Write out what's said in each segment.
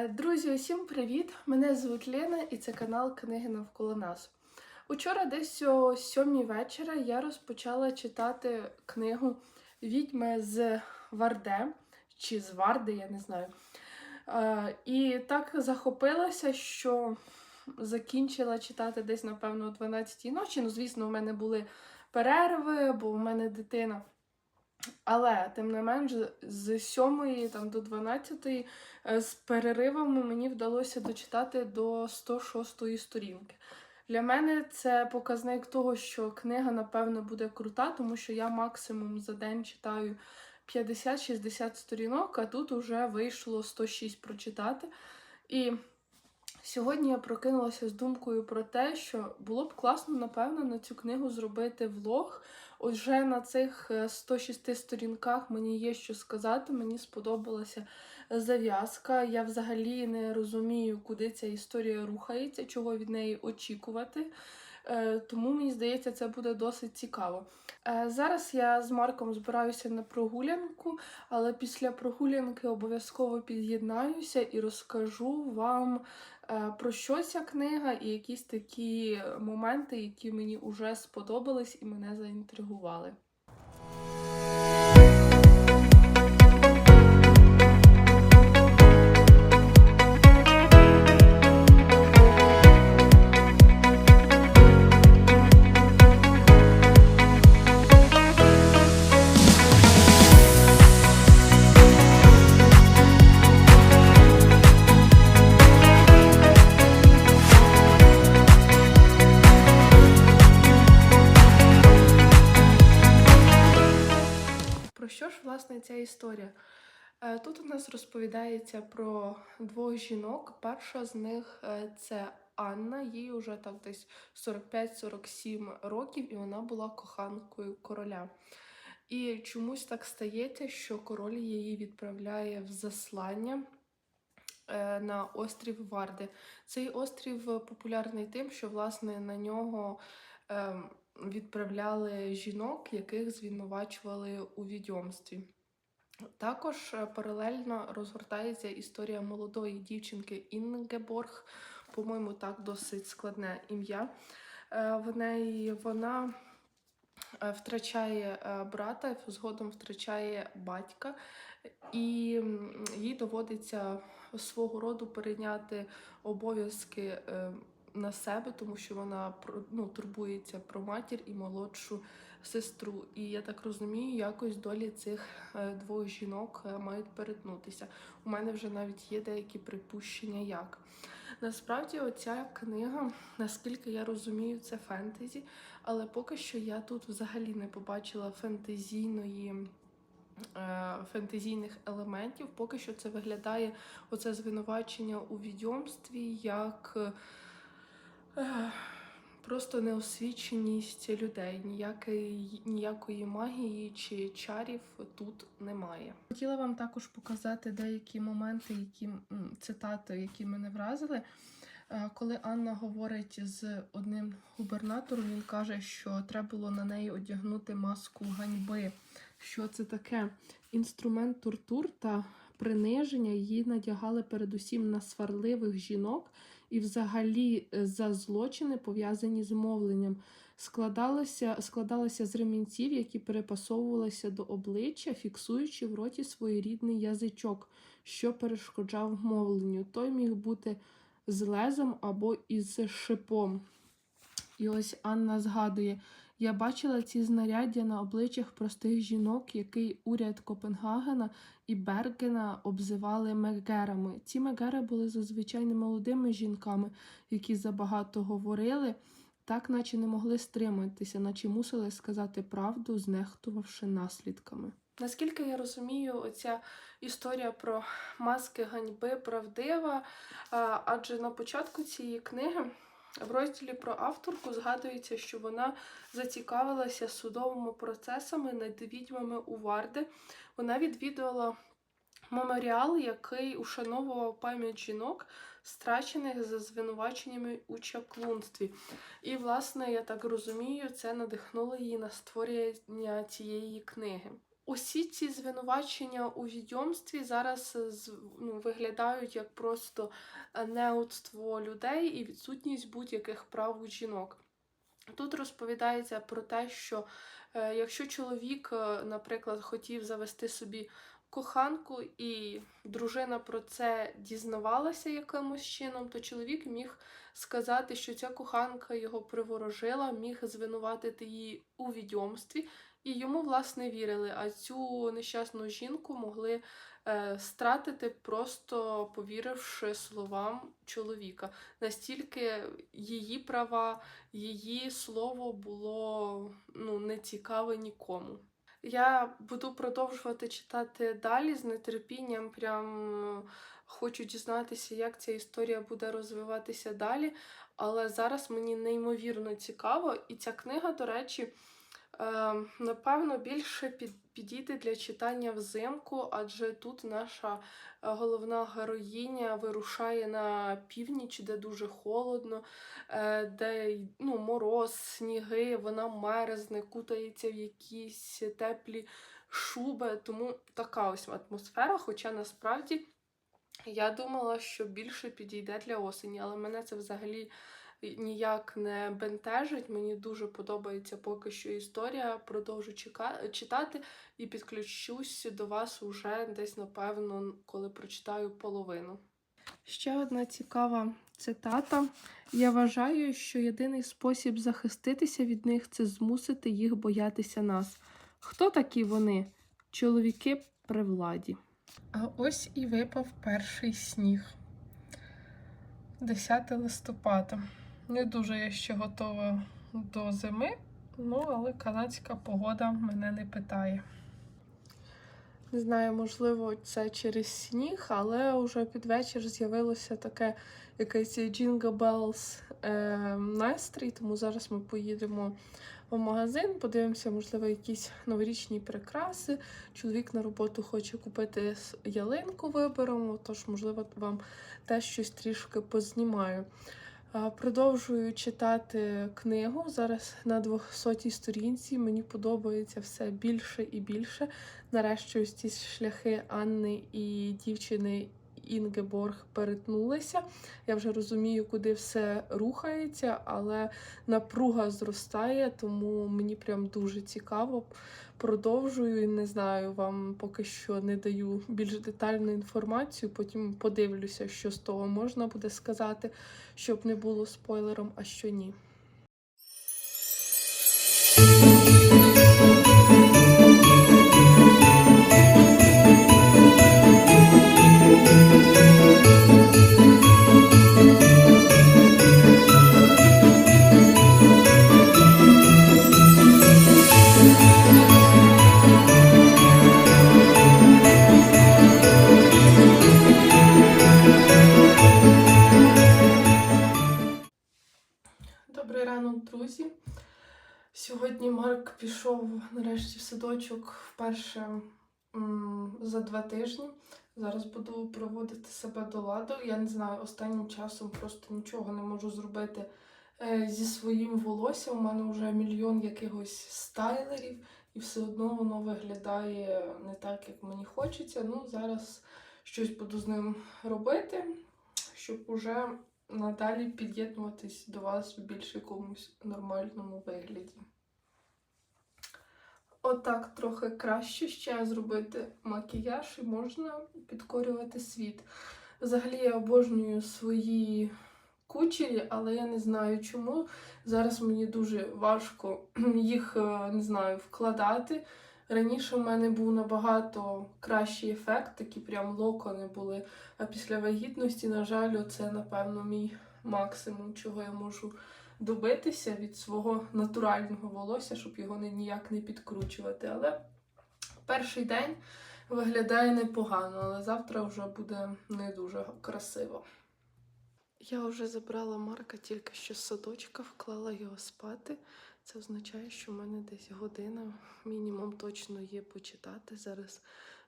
Е, Друзі, усім привіт! Мене звуть Лена і це канал Книги навколо нас. Учора, десь о сьомій вечора, я розпочала читати книгу Відьми з Варде чи з Варди, я не знаю. Е, І так захопилася, що закінчила читати десь, напевно, о 12-й ночі. Ну, звісно, у мене були перерви, бо у мене дитина. Але, тим не менш, з 7 там, до 12 е, з переривами мені вдалося дочитати до 106 сторінки. Для мене це показник того, що книга, напевно, буде крута, тому що я максимум за день читаю 50-60 сторінок, а тут вже вийшло 106 прочитати. І сьогодні я прокинулася з думкою про те, що було б класно, напевно, на цю книгу зробити влог. Отже, на цих е, 106 сторінках мені є що сказати. Мені сподобалася зав'язка. Я взагалі не розумію, куди ця історія рухається, чого від неї очікувати. Е, Тому мені здається, це буде досить цікаво. Е, Зараз я з Марком збираюся на прогулянку, але після прогулянки обов'язково під'єднаюся і розкажу вам е, про що ця книга і якісь такі моменти, які мені вже сподобались і мене заінтригували. Історія? Е, Тут у нас розповідається про двох жінок. Перша з них е, це Анна, їй вже так десь 45-47 років, і вона була коханкою короля. І чомусь так стається, що король її відправляє в заслання е, на острів Варди. Цей острів популярний тим, що власне на нього ем, відправляли жінок, яких звинувачували у відьомстві. Також е, паралельно розгортається історія молодої дівчинки Інгеборг, по-моєму, так досить складне ім'я. Е, В неї вона е, втрачає брата, згодом втрачає батька, і їй доводиться свого роду перейняти обов'язки на себе, тому що вона ну, турбується про матір і молодшу сестру. І я так розумію, якось долі цих е, двох жінок е, мають перетнутися. У мене вже навіть є деякі припущення, як. Насправді, оця книга, наскільки я розумію, це фентезі, але поки що я тут взагалі не побачила фентезійної. е, Фентезійних елементів, поки що це виглядає оце звинувачення у відьомстві як просто неосвіченість людей. Ніякої, ніякої магії чи чарів тут немає. Хотіла вам також показати деякі моменти, які цитати, які мене вразили. Е, Коли Анна говорить з одним губернатором, він каже, що треба було на неї одягнути маску ганьби. Що це таке? Інструмент тортур та приниження її надягали передусім на сварливих жінок і взагалі е, за злочини, пов'язані з мовленням. складалися, складалося з ремінців, які перепасовувалися до обличчя, фіксуючи в роті своєрідний язичок, що перешкоджав мовленню. Той міг бути з лезом або із шипом. І ось Анна згадує: я бачила ці знаряддя на обличчях простих жінок, який уряд Копенгагена і Бергена обзивали мегерами. Ці мегери були зазвичай немолодими жінками, які забагато говорили, так наче не могли стриматися, наче мусили сказати правду, знехтувавши наслідками. Наскільки я розумію, оця історія про маски ганьби правдива, адже на початку цієї книги в розділі про авторку згадується, що вона зацікавилася судовими процесами над відьмами у Варди. Вона відвідувала меморіал, який ушановував пам'ять жінок, страчених за звинуваченнями у чаклунстві. І, власне, я так розумію, це надихнуло її на створення цієї книги. Усі ці звинувачення у відьомстві зараз е, ну, виглядають як просто е, неудство людей і відсутність будь-яких прав у жінок. Тут розповідається про те, що е, якщо чоловік, е, наприклад, хотів завести собі коханку, і дружина про це дізнавалася якимось чином, то чоловік міг сказати, що ця коханка його приворожила, міг звинуватити її у відьомстві, і йому, власне, вірили. А цю нещасну жінку могли е, стратити, просто повіривши словам чоловіка. Настільки її права, її слово було ну, не цікаве нікому. Я буду продовжувати читати далі з нетерпінням. Прям хочу дізнатися, як ця історія буде розвиватися далі. Але зараз мені неймовірно цікаво, і ця книга, до речі, е, напевно, більше підійде для читання взимку, адже тут наша е, головна героїня вирушає на північ, де дуже холодно, е, де ну, мороз, сніги, вона мерзне, кутається в якісь теплі шуби. Тому така ось атмосфера. Хоча насправді я думала, що більше підійде для осені, але мене це взагалі ніяк не бентежить. Мені дуже подобається поки що історія. Продовжу чека- читати і підключусь до вас уже десь, напевно, коли прочитаю половину. Ще одна цікава цитата. Я вважаю, що єдиний спосіб захиститися від них це змусити їх боятися нас. Хто такі вони? Чоловіки при владі. А ось і випав перший сніг. 10 листопада. Не дуже я ще готова до зими, ну але канадська погода мене не питає. Не знаю, можливо, це через сніг, але вже під вечір з'явилося таке якийсь Jingle Bells е, настрій, тому зараз ми поїдемо в магазин, подивимося, можливо, якісь новорічні прикраси. Чоловік на роботу хоче купити ялинку, виберемо, тож, можливо, вам теж щось трішки познімаю. Продовжую читати книгу. Зараз на 200 сторінці. Мені подобається все більше і більше. Нарешті ось ці шляхи Анни і дівчини Інгеборг перетнулися. Я вже розумію, куди все рухається, але напруга зростає, тому мені прям дуже цікаво. Продовжую і не знаю, вам поки що не даю більш детальну інформацію. Потім подивлюся, що з того можна буде сказати, щоб не було спойлером, а що ні. Сьогодні Марк пішов нарешті в садочок вперше за два тижні. Зараз буду проводити себе до ладу. Я не знаю, останнім часом просто нічого не можу зробити е, зі своїм волоссям. У мене вже мільйон якихось стайлерів, і все одно воно виглядає не так, як мені хочеться. Ну, зараз щось буду з ним робити, щоб уже надалі під'єднуватись до вас в більш якомусь нормальному вигляді. Отак трохи краще ще зробити макіяж і можна підкорювати світ. Взагалі я обожнюю свої кучері, але я не знаю чому. Зараз мені дуже важко їх е, не знаю, вкладати. Раніше в мене був набагато кращий ефект, такі прям локони були. А після вагітності, на жаль, це, напевно, мій максимум, чого я можу добитися від свого натурального волосся, щоб його ніяк не підкручувати. Але перший день виглядає непогано, але завтра вже буде не дуже красиво. Я вже забрала Марка тільки що з садочка, вклала його спати. Це означає, що в мене десь година мінімум точно є почитати. Зараз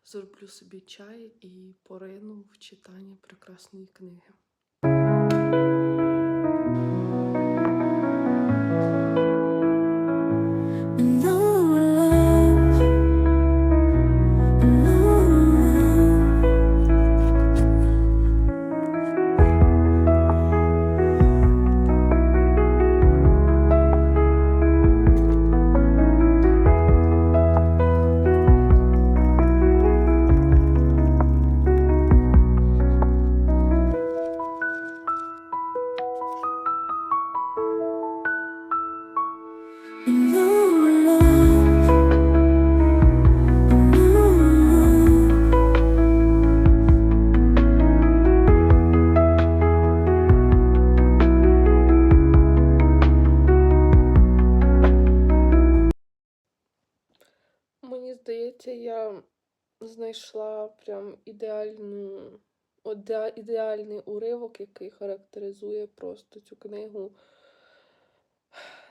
зроблю собі чай і порину в читання прекрасної книги. Ідеальний уривок, який характеризує просто цю книгу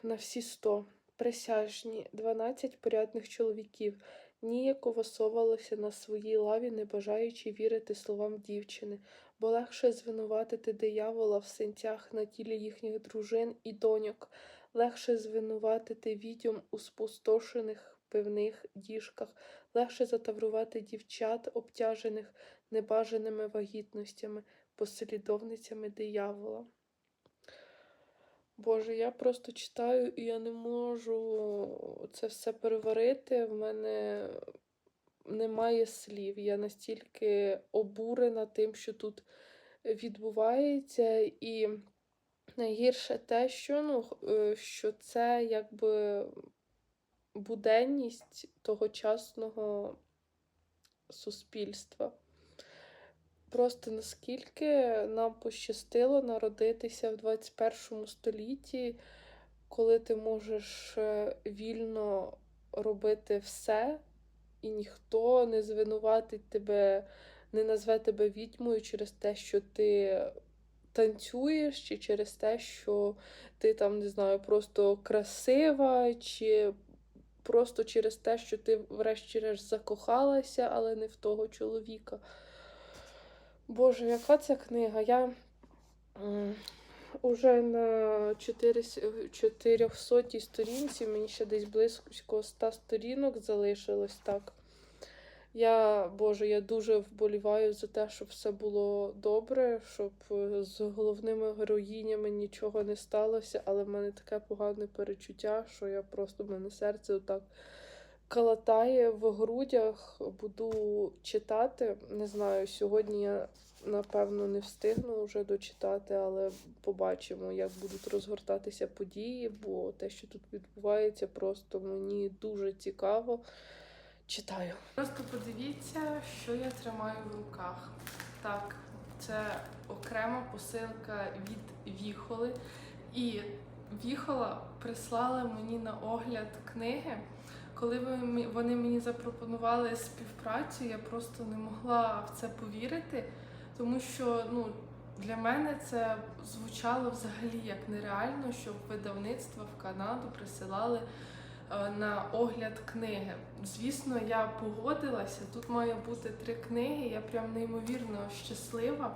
на всі сто. Присяжні, дванадцять порядних чоловіків, ніяково совалося на своїй лаві, не бажаючи вірити словам дівчини, бо легше звинуватити диявола в синцях на тілі їхніх дружин і доньок, легше звинуватити відьом у спустошених пивних діжках, легше затаврувати дівчат, обтяжених небажаними вагітностями, послідовницями диявола. Боже, я просто читаю і я не можу це все переварити. В мене немає слів. Я настільки обурена тим, що тут відбувається, і найгірше те, що, ну, е, що це якби буденність тогочасного суспільства. Просто наскільки нам пощастило народитися в 21 столітті, коли ти можеш е, вільно робити все, і ніхто не звинуватить тебе, не назве тебе відьмою через те, що ти танцюєш, чи через те, що ти там, не знаю, просто красива, чи просто через те, що ти врешті-решт закохалася, але не в того чоловіка. Боже, яка це книга? Я уже на 400 сторінці, мені ще десь близько 100 сторінок залишилось так. Я, Боже, я дуже вболіваю за те, щоб все було добре, щоб е, з головними героїнями нічого не сталося, але в мене таке погане перечуття, що я просто в мене серце отак калатає в грудях, буду читати. Не знаю, сьогодні я напевно не встигну вже дочитати, але побачимо, як будуть розгортатися події, бо те, що тут відбувається, просто мені дуже цікаво. Читаю. Просто подивіться, що я тримаю в руках. Так, це окрема посилка від Віхоли. І Віхола прислала мені на огляд книги. Коли вони мені запропонували співпрацю, я просто не могла в це повірити, тому що ну, для мене це звучало взагалі як нереально, щоб видавництва в Канаду присилали е, на огляд книги. Звісно, я погодилася. Тут має бути три книги. Я прям неймовірно щаслива.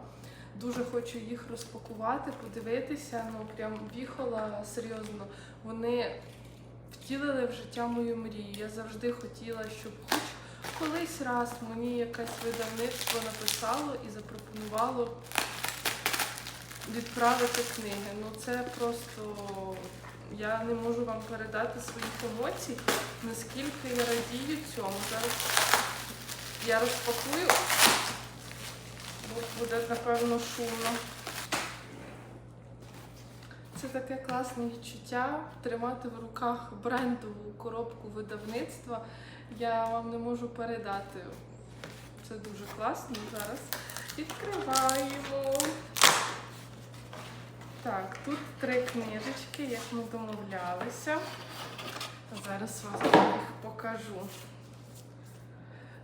Дуже хочу їх розпакувати, подивитися. Ну прям віхола серйозно. Вони втілили в життя мою мрію. Я завжди хотіла, щоб хоч колись раз мені якесь видавництво написало і запропонувало відправити книги. Ну це просто я не можу вам передати своїх емоцій, наскільки я радію цьому. Зараз я розпакую, бо буде напевно шумно. Це таке класне відчуття тримати в руках брендову коробку видавництва. Я вам не можу передати. Це дуже класно. Зараз відкриваємо. Так, тут три книжечки, як ми домовлялися. Зараз вам їх покажу.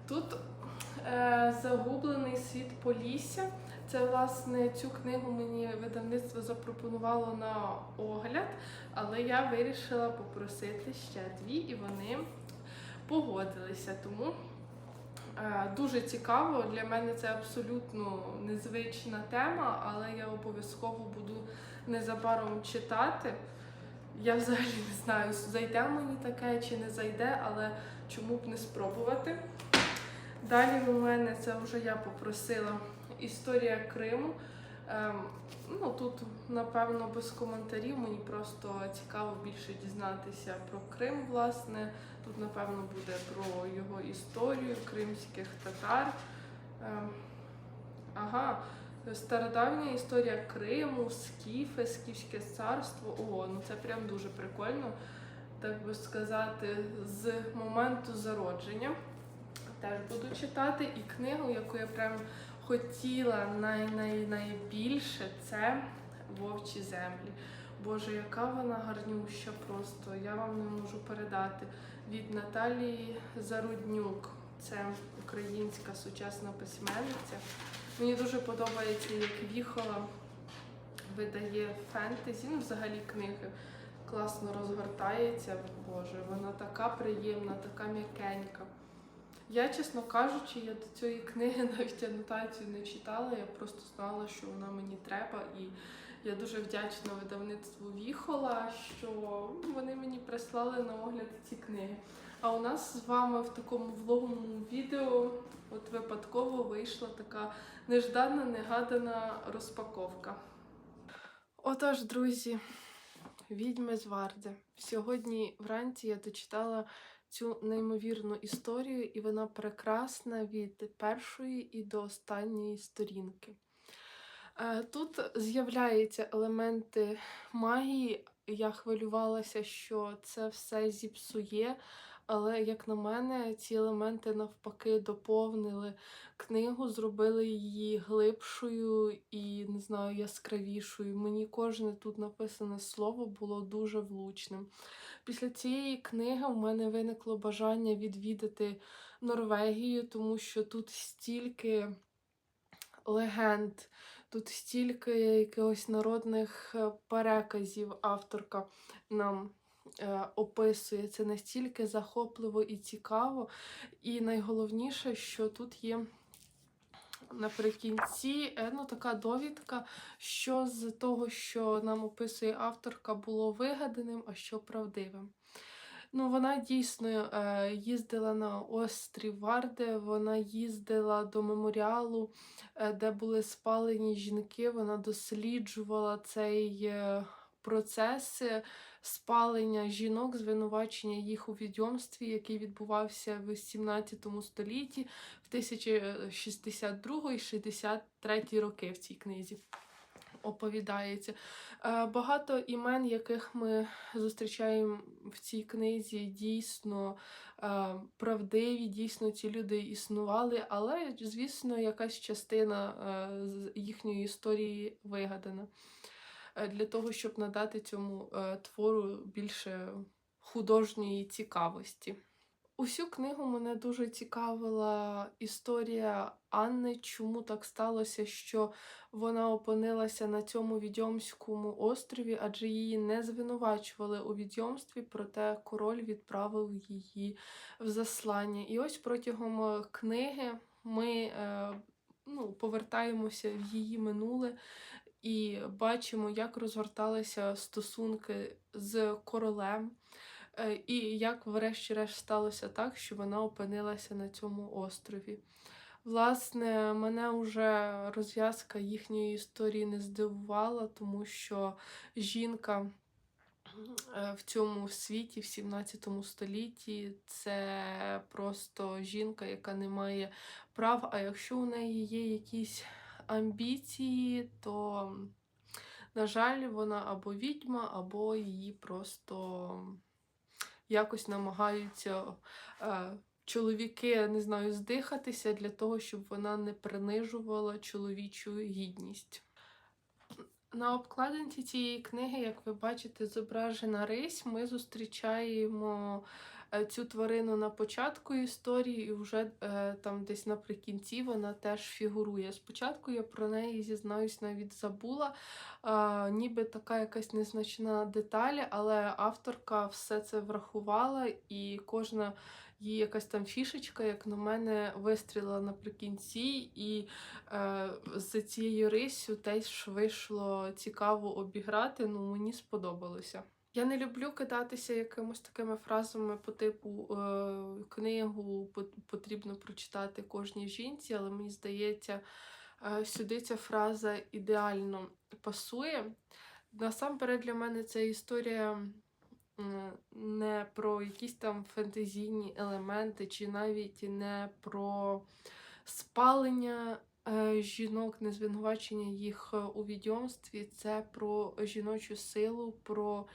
Тут е, загублений світ Полісся. Це, власне, цю книгу мені видавництво запропонувало на огляд, але я вирішила попросити ще дві, і вони погодилися. Тому е, дуже цікаво. Для мене це абсолютно незвична тема, але я обов'язково буду незабаром читати. Я взагалі не знаю, зайде мені таке чи не зайде, але чому б не спробувати. Далі у мене це вже я попросила історія Криму. Ем, ну тут, напевно, без коментарів. Мені просто цікаво більше дізнатися про Крим, власне. Тут, напевно, буде про його історію, кримських татар. Ем, ага, стародавня історія Криму, скіфи, скіфське царство. О, ну це прям дуже прикольно, так би сказати, з моменту зародження. Теж буду читати і книгу, яку я прям хотіла най, най, найбільше, це Вовчі землі. Боже, яка вона гарнюща просто. Я вам не можу передати. Від Наталії Заруднюк. Це українська сучасна письменниця. Мені дуже подобається, як Віхола видає фентезі, ну взагалі книги класно розгортається. Боже, вона така приємна, така м'якенька. Я, чесно кажучи, я до цієї книги навіть анотацію не читала, я просто знала, що вона мені треба, і я дуже вдячна видавництву Віхола, що вони мені прислали на огляд ці книги. А у нас з вами в такому влоговому відео от випадково вийшла така неждана, негадана розпаковка. Отож, друзі, відьми з Варди. Сьогодні вранці я дочитала цю неймовірну історію, і вона прекрасна від першої і до останньої сторінки. Е, Тут з'являються елементи магії. Я хвилювалася, що це все зіпсує, але, як на мене, ці елементи навпаки доповнили книгу, зробили її глибшою і не знаю, яскравішою. Мені кожне тут написане слово було дуже влучним. Після цієї книги в мене виникло бажання відвідати Норвегію, тому що тут стільки легенд, тут стільки якихось народних е, переказів авторка нам описує. Це настільки захопливо і цікаво. І найголовніше, що тут є. Наприкінці е, ну, така довідка, що з того, що нам описує авторка, було вигаданим, а що правдивим. Ну, вона дійсно е, їздила на острів Варде, вона їздила до меморіалу, е, де були спалені жінки. Вона досліджувала цей е, процес е, спалення жінок, звинувачення їх у відьомстві, який відбувався в 17 столітті, в 1062 і 63 роки в цій книзі. Оповідається. Е, Багато імен, яких ми зустрічаємо в цій книзі, дійсно е, правдиві, дійсно ці люди існували, але, звісно, якась частина е, їхньої історії вигадана для того, щоб надати цьому е, твору більше художньої цікавості. Усю книгу мене дуже цікавила історія Анни, чому так сталося, що вона опинилася на цьому відьомському острові, адже її не звинувачували у відьомстві, проте король відправив її в заслання. І ось протягом е, книги ми е, ну, повертаємося в її минуле і бачимо, як розгорталися стосунки з королем. Е, І як, врешті-решт, сталося так, що вона опинилася на цьому острові. Власне, мене вже розв'язка їхньої історії не здивувала, тому що жінка е, в цьому світі, в 17 столітті, це просто жінка, яка не має прав. А якщо у неї є якісь амбіції, то, на жаль, вона або відьма, або її просто якось намагаються е, чоловіки, не знаю, здихатися для того, щоб вона не принижувала чоловічу гідність. На обкладинці цієї книги, як ви бачите, зображена рись. Ми зустрічаємо цю тварину на початку історії, і вже е, там десь наприкінці вона теж фігурує. Спочатку я про неї зізнаюсь, навіть забула, е, ніби така якась незначна деталь, але авторка все це врахувала, і кожна її якась там фішечка, як на мене, вистрілила наприкінці, і е, з цією рисю теж вийшло цікаво обіграти. Ну, мені сподобалося. Я не люблю кидатися якимось такими фразами по типу е, книгу потрібно прочитати кожній жінці, але мені здається, е, сюди ця фраза ідеально пасує. Насамперед для мене ця історія не про якісь там фентезійні елементи, чи навіть не про спалення е, жінок, не звинувачення їх е, у відьомстві. Це про жіночу силу, про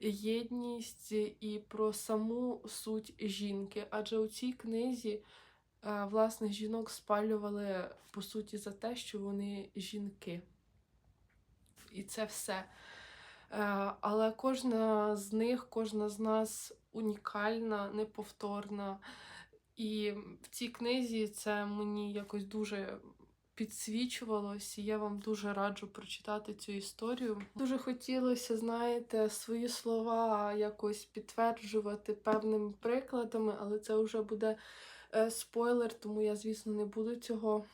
єдність і про саму суть жінки. Адже у цій книзі е, власне жінок спалювали по суті за те, що вони жінки. І це все. Е, Але кожна з них, кожна з нас унікальна, неповторна. І в цій книзі це мені якось дуже підсвічувалось, і я вам дуже раджу прочитати цю історію. Дуже хотілося, знаєте, свої слова якось підтверджувати певними прикладами, але це вже буде е, спойлер, тому я, звісно, не буду цього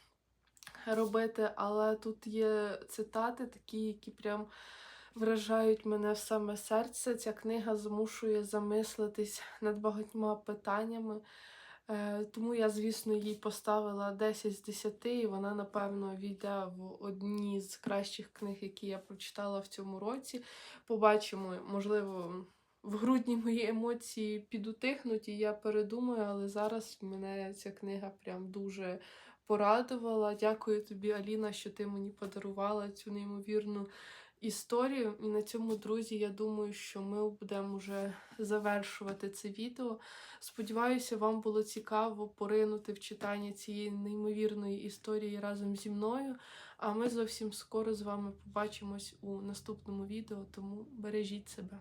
робити. Але тут є цитати, такі, які прям вражають мене в саме серце. Ця книга змушує замислитись над багатьма питаннями. Е, Тому я, звісно, їй поставила 10 з 10, і вона, напевно, війде в одні з кращих книг, які я прочитала в цьому році. Побачимо, можливо, в грудні мої емоції підутихнуть, і я передумаю, але зараз мене ця книга прям дуже порадувала. Дякую тобі, Аліна, що ти мені подарувала цю неймовірну історію. І на цьому, друзі, я думаю, що ми будемо вже завершувати це відео. Сподіваюся, вам було цікаво поринути в читання цієї неймовірної історії разом зі мною. А ми зовсім скоро з вами побачимось у наступному відео, тому бережіть себе.